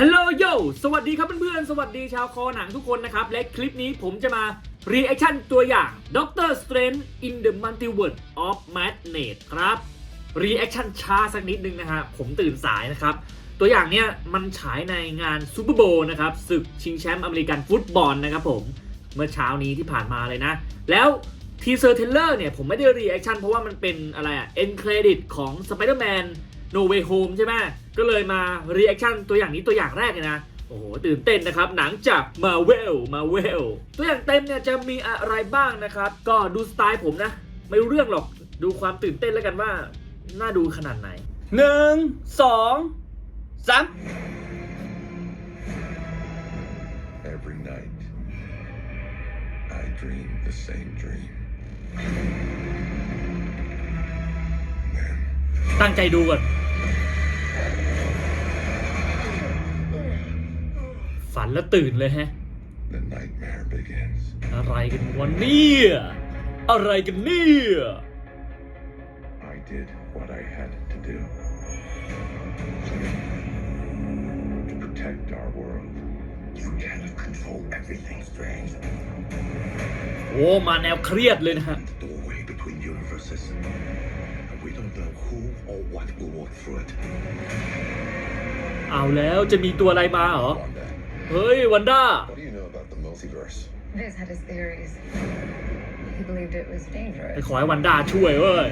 ฮัลโหลโยสวัสดีครับเพื่อนๆ สวัสดีชาวคอหนังทุกคนนะครับ และคลิปนี้ผมจะมา reaction ตัวอย่าง Doctor Strange in the Multiverse of Madness ครับ reaction ช้าสักนิดนึงนะฮะผมตื่นสายนะครับ ตัวอย่างเนี้ยมันฉายในงานซูเปอร์โบว์นะครับศึกชิงแชมป์อเมริกันฟุตบอลนะครับผม เมื่อเช้านี้ที่ผ่านมาเลยนะ แล้วทีเซอร์เทเลอร์เนี่ยผมไม่ได้รีแอคชั่นเพราะว่ามันเป็นอะไรอะเอ็นเครดิตของ Spider-Man No Way Home ใช่ไหม ก็เลยมารีแอคชั่นตัวอย่างนี้ตัวอย่างแรกเลยนะ โอ้โห ตื่นเต้นนะครับ หนังจาก Marvel Marvel ตัวอย่างเต็มเนี่ยจะมีอะไรบ้างนะครับ ก็ดูสไตล์ผมนะ ไม่รู้เรื่องหรอกดูความตื่นเต้นแล้วกันว่า น่าดูขนาดไหนหนึ่งสองสาม Every night, I dream the same dream. Then ตั้งใจดูก่อน ฝันแล้วตื่นเลยแฮะ the nightmare begins. อะไรกันวันนี้อะไรกันเนี่ย I did what I had to do to protect our world. You cannot control everything, Strange. โอ้มาแนวเครียดเลยนะฮะ The doorway between universes. And we don't know who or what will walk through it. เอาแล้วจะมีตัวอะไรมาเหรอ Wanda, เฮ้ยวันด้า what do you know about the multiverse? Viz had his theories. He believed it was ไป dangerous. ขอให้วันด้าช่วยเว้ย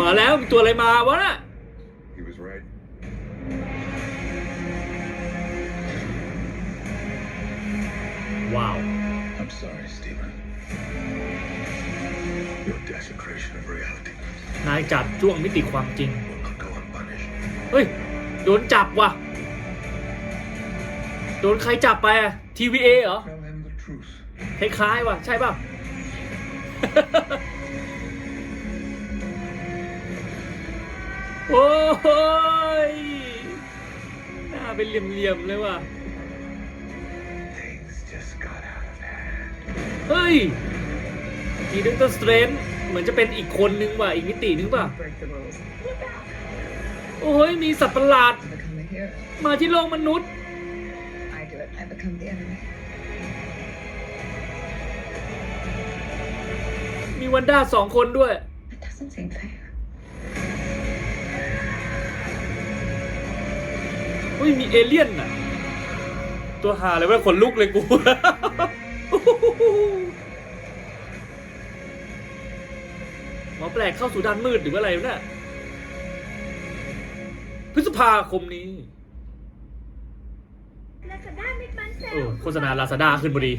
มาแล้วมีตัวอะไรมาวะน่ะ He was right. ว้าว I'm sorry, Stephen. Your desecration of reality นายจับจ้วงมิติความจริง will not go unpunished. เฮ้ย โดนจับว่ะ โดนใครจับไปอะ TVA เหรอ Tell him the truth. คล้ายๆว่ะ ใช่ป่ะ โอ้ยหน้าเป็นเหลี่ยมๆเลยว่ะ Things just got out of hand. เฮ้ยมีด็อกเตอร์สเตรนเหมือนจะเป็นอีกคนนึงว่ะ อีกมิตินึงป่ะ Break the rules. โอ้ย มีสัตว์ประหลาด I become the hero. มาที่โลกมนุษย์ วันด้าสองคนด้วย That doesn't seem fair. เฮ้ยมีเอเลี่ยนน่ะ ตัวหาเลยเว่าขนลุกเลยกู หมอแปลกเข้าสู่ด้านมืดหรือว่าอะไรวะเนี่ยพฤษภาคมนี้เออโฆษณาลาซาด้าขึ้นพอดี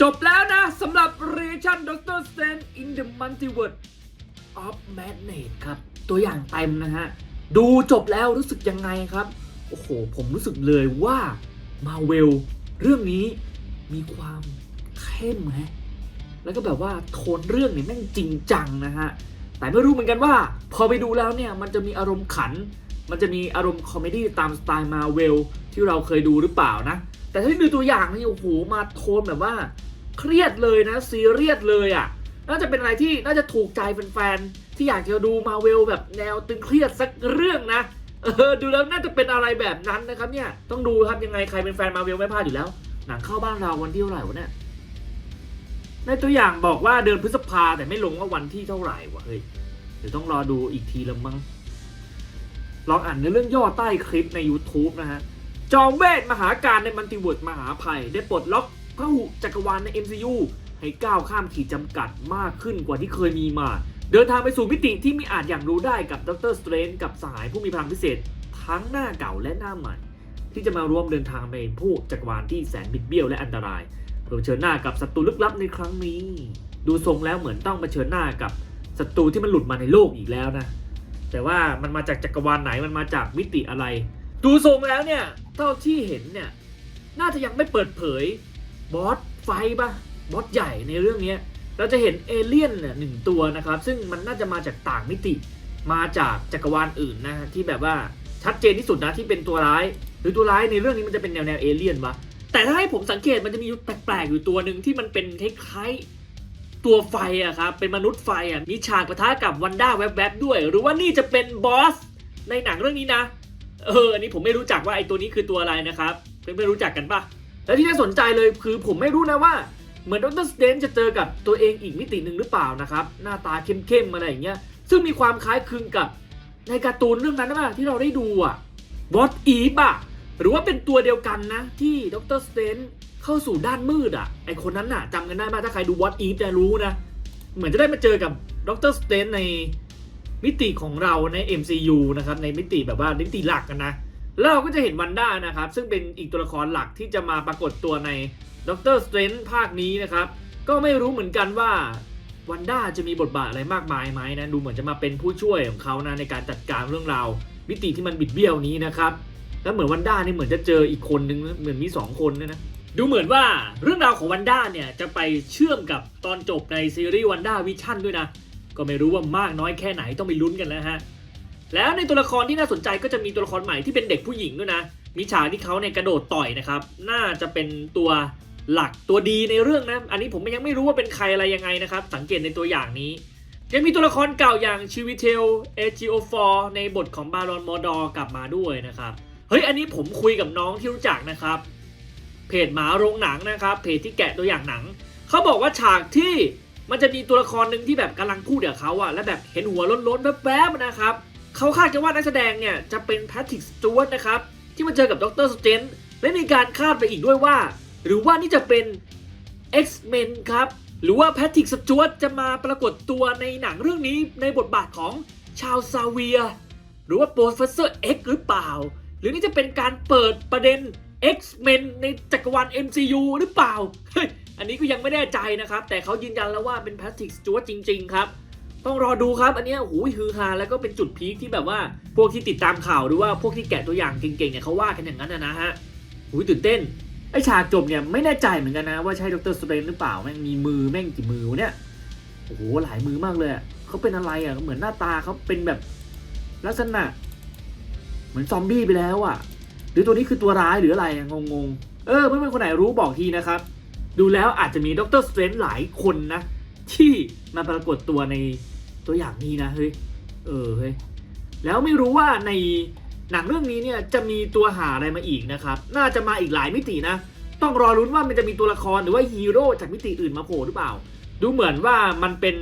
จบแล้วนะสำหรับ Reaction Doctor Strange in the Multiverse of Madness ครับ ตัวอย่างเต็มนะฮะ ดูจบแล้วรู้สึกยังไงครับ โอ้โห ผมรู้สึกเลยว่า Marvel เรื่องนี้มีความเข้มฮะแล้วก็แบบว่าโทนเรื่องเนี่ยแม่งจริงจังนะฮะ แต่ไม่รู้เหมือนกันว่า พอไปดูแล้วเนี่ย มันจะมีอารมณ์ขัน มันจะมีอารมณ์คอมเมดี้ตามสไตล์มาเวลที่เราเคยดูหรือเปล่านะ แต่ถ้าดูตัวอย่างนี่โอ้โหมาโทนแบบว่า เครียดเลยนะซีเรียสเลยอะ่ะน่าจะเป็นอะไรที่น่าจะถูกใจแฟนๆที่อยากจะดูมาเวลแบบแนวตึงเครียดสักเรื่องนะเออดูแล้วน่าจะเป็นอะไรแบบนั้นนะครับเนี่ยต้องดูครับยังไงใครเป็นแฟนมาเวลไม่พลาดอยู่แล้ว หนังเข้าบ้านเราวันที่เท่าไหร่วะเนี่ยในตัวอย่างบอกว่าเดือนพฤษภาแต่ไม่ลงว่าวันที่เท่าไหร่วะเฮ้ยเดี๋ยวต้องรอดูอีกทีละมั้งลองอ่านในเรื่องย่อใต้คลิปใน YouTube นะฮะจอมเวทมหาการในมัลติเวิร์ดมหาภัยได้ปลดล็อก พหุจักรวาลใน MCU ให้ก้าวข้ามขีดจำกัดมากขึ้นกว่าที่เคยมีมา เดินทางไปสู่มิติที่ไม่อาจอย่างรู้ได้กับดรสเตรนกับสหายผู้มีพลังพิเศษ ทั้งหน้าเก่าและหน้าใหม่ ที่จะมาร่วมเดินทางในผู้จักรวาลที่แสนบิดเบี้ยวและอันตรายเพื่อเชิญหน้ากับศัตรูลึกลับในครั้งนี้ ดูทรงแล้วเหมือนต้องมาเชิญหน้ากับศัตรูที่มันหลุดมาในโลกอีกแล้วนะแต่ว่ามันมาจากจักรวาลไหนมันมาจากมิติอะไร ดูทรงแล้วเนี่ยเท่าที่เห็นเนี่ยน่าจะยังไม่เปิดเผย บอสไฟปะบอสใหญ่ในเรื่องนี้เราจะเห็นเอเลี่ยนหนึ่งตัวนะครับ ซึ่งมันน่าจะมาจากต่างมิติ มาจากจักรวาลอื่นนะที่แบบว่าชัดเจนที่สุดนะที่เป็นตัวร้าย หรือตัวร้ายในเรื่องนี้มันจะเป็นแนวแนวเอเลี่ยนวะแต่ถ้าให้ผมสังเกตมันจะมีแปลกๆอยู่ตัวหนึ่งที่มันเป็นคล้ายๆตัวไฟอะครับเป็นมนุษย์ไฟอะมีฉากปะทะกับวันด้าแวบๆด้วย หรือว่านี่จะเป็นบอสในหนังเรื่องนี้นะ เอออันนี้ผมไม่รู้จักว่าไอ้ตัวนี้คือตัวอะไรนะครับเพื่อนๆรู้จักกันปะ แล้วที่น่าสนใจเลยคือผมไม่รู้นะว่า เหมือนดรสเตนจะเจอกับตัวเองอีกมิติหนึ่งหรือเปล่านะครับ หน้าตาเข้มๆอะไรอย่างเงี้ยซึ่งมีความคล้ายคลึงกับในการ์ตูนเรื่องนั้นนะที่เราได้ดูอะ What If อะหรือว่าเป็นตัวเดียวกันนะ ที่ดรสเตนเข้าสู่ด้านมืดอะไอคนนั้นน่ะจำกันได้ไหมถ้าใครดู What If จะรู้นะ เหมือนจะได้มาเจอกับดรสเตนในมิติของเราใน MCU นะครับในมิติแบบว่ามิติหลักกันนะ แล้วเราก็จะเห็นวันด้านะครับ ซึ่งเป็นอีกตัวละครหลักที่จะมาปรากฏตัวในด็อกเตอร์สเตรนภาคนี้นะครับ ก็ไม่รู้เหมือนกันว่าวันด้าจะมีบทบาทอะไรมากมายไหมนะ ดูเหมือนจะมาเป็นผู้ช่วยของเขานะในการจัดการเรื่องราวมิติที่มันบิดเบี้ยวนี้นะครับ แล้วเหมือนวันด้านี่เหมือนจะเจออีกคนนึงเหมือนมีสองคนด้วยนะดูเหมือนว่าเรื่องราวของวันด้าเนี่ยจะไปเชื่อมกับตอนจบในซีรีส์วันด้าวิชั่นด้วยนะ ก็ไม่รู้ว่ามากน้อยแค่ไหนต้องไปลุ้นกันนะฮะ แล้วในตัวละครที่น่าสนใจก็จะมีตัวละครใหม่ที่เป็นเด็กผู้หญิงด้วยนะ มีฉากที่เขาเนี่ยกระโดดต่อยนะครับ น่าจะเป็นตัวหลักตัวดีในเรื่องนะ อันนี้ผมยังไม่รู้ว่าเป็นใครอะไรยังไงนะครับ สังเกตในตัวอย่างนี้ ยังมีตัวละครเก่าอย่างชิวิเทลเอจิโอฟอร์ในบทของบารอนมอดอกลับมาด้วยนะครับ เฮ้ย อันนี้ผมคุยกับน้องที่รู้จักนะครับ เพจหมาโรงหนังนะครับ เพจที่แกะตัวอย่างหนัง เขาบอกว่าฉากที่มันจะมีตัวละครหนึ่งที่แบบกำลังพูดกับเขาอะและแบบเห็นหัวล้นๆแวบๆนะครับ เขาคาดกันว่านักแสดงเนี่ยจะเป็นแพทริกสจวตนะครับ ที่มาเจอกับด็อกเตอร์สเตนและมีการคาดไปอีกด้วยว่า หรือว่านี่จะเป็น X-Men ครับ หรือว่าแพทริกสจวตจะมาปรากฏตัวในหนังเรื่องนี้ในบทบาทของชาวซาเวีย หรือว่าโปรเฟสเซอร์ X หรือเปล่า หรือนี่จะเป็นการเปิดประเด็น X-Men ในจักรวาล MCU หรือเปล่าเฮ้ยอันนี้ก็ยังไม่แน่ใจนะครับ แต่เขายืนยันแล้วว่าเป็นแพทริกสจวตจริง ๆ ครับ ต้องรอดูครับ อันเนี้ยโอ้ยฮือฮาแล้วก็เป็นจุดพีคที่แบบว่าพวกที่ติดตามข่าวหรือว่าพวกที่แกะตัวอย่างเก่งๆเนี่ยเขาว่ากันอย่างนั้นนะฮะหูยตื่นเต้นไอฉากจบเนี่ยไม่แน่ใจเหมือนกันนะว่าใช่ดรสเตรนหรือเปล่าแม่งมีมือแม่งกี่มือวะเนี่ยโอ้โหหลายมือมากเลยเขาเป็นอะไรอะเหมือนหน้าตาเขาเป็นแบบลักษณะ เหมือนซอมบี้ไปแล้วอะ หรือตัวนี้คือตัวร้ายหรืออะไรอะงงๆเออเพื่อนๆคนไหนรู้บอกทีนะครับ ดูแล้วอาจจะมีดรสเตรนหลายคนนะที่มาปรากฏตัวใน ตัวอย่างนี้นะเฮ้ยเออเฮ้ยแล้วไม่รู้ว่าในหนังเรื่องนี้เนี่ยจะมีตัวหาอะไรมาอีกนะครับ น่าจะมาอีกหลายมิตินะ ต้องรอรุ้นว่ามันจะมีตัวละครหรือว่าฮีโร่จากมิติอื่นมาโผล่หรือเปล่า ดูเหมือนว่ามันเป็น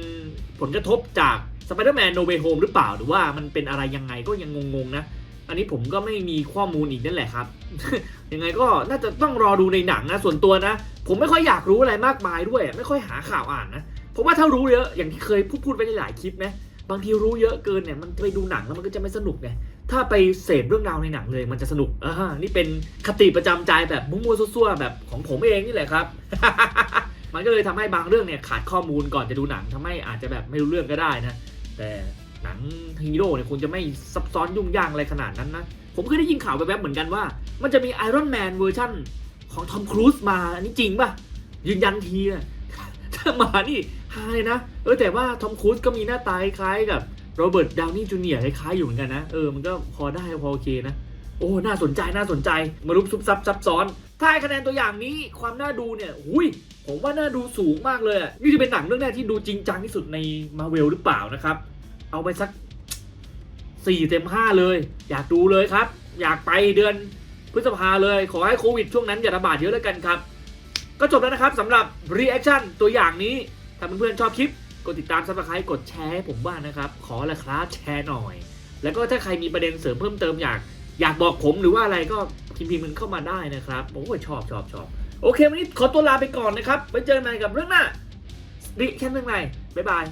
ผลกระทบจาก Spider-Man No Way Home หรือเปล่า หรือว่ามันเป็นอะไรยังไงก็ยังงงๆนะ อันนี้ผมก็ไม่มีข้อมูลอีกนั่นแหละครับ ยังไงก็น่าจะต้องรอดูในหนังนะ ส่วนตัวนะ ผมไม่ค่อยอยากรู้อะไรมากมายด้วย ไม่ค่อยหาข่าวอ่านนะ ผมว่าถ้ารู้เยอะอย่างที่เคยพูดพูดไปในหลายคลิปนะบางทีรู้เยอะเกินเนี่ยมันไปดูหนังแล้วมันก็จะไม่สนุกไงถ้าไปเสพเรื่องราวในหนังเลยมันจะสนุกอ่านี่เป็นคติประจำใจแบบมั่วๆซั่วๆแบบของผมเองนี่แหละครับ มันก็เลยทำให้บางเรื่องเนี่ยขาดข้อมูลก่อนจะดูหนังทำให้อาจจะแบบไม่รู้เรื่องก็ได้นะ แต่หนังฮีโร่เนี่ยคงจะไม่ซับซ้อนยุ่งยากอะไรขนาดนั้นนะ ผมเคยได้ยินข่าวแวบๆเหมือนกันว่า มันจะมีไอรอนแมนเวอร์ชั่นของทอมครูซมาอันนี้จริงป่ะยืนยันทีอะ มานี่ฮาเลยนะ เออแต่ว่าทอมครูซก็มีหน้าตาคล้ายกับโรเบิร์ตดาวนี่จูเนียร์คล้ายๆอยู่เหมือนกันนะ เออมันก็พอได้พอโอเคนะ โอ้ น่าสนใจน่าสนใจมารุบซุบซับซับซ้อน ถ้าคะแนนตัวอย่างนี้ความน่าดูเนี่ยหุยผมว่าน่าดูสูงมากเลยนี่จะเป็นหนังเรื่องแรกที่ดูจริงจังที่สุดในมาเวลหรือเปล่านะครับ เอาไปสักสี่เต็มห้าเลย อยากดูเลยครับ อยากไปเดือนพฤษภาเลย ขอให้โควิดช่วงนั้นอย่าระบาดเยอะแล้วกันครับ ก็จบแล้วนะครับสำหรับรีแอคชั่นตัวอย่างนี้ ถ้าเพื่อนๆชอบคลิป กดติดตามซับสไครต์กดแชร์ให้ผมบ้างนะครับ ขอละครับแชร์หน่อย แล้วก็ถ้าใครมีประเด็นเสริมเพิ่มเติมอยากอยากบอกผมหรือว่าอะไรก็พิมพ์พิมพ์มันเข้ามาได้นะครับผมก็ชอบชอบชอบโอเควันนี้ขอตัวลาไปก่อนนะครับไว้เจอกันใหม่กับเรื่องหน้าดิแค่เรื่องไหนบ๊ายบาย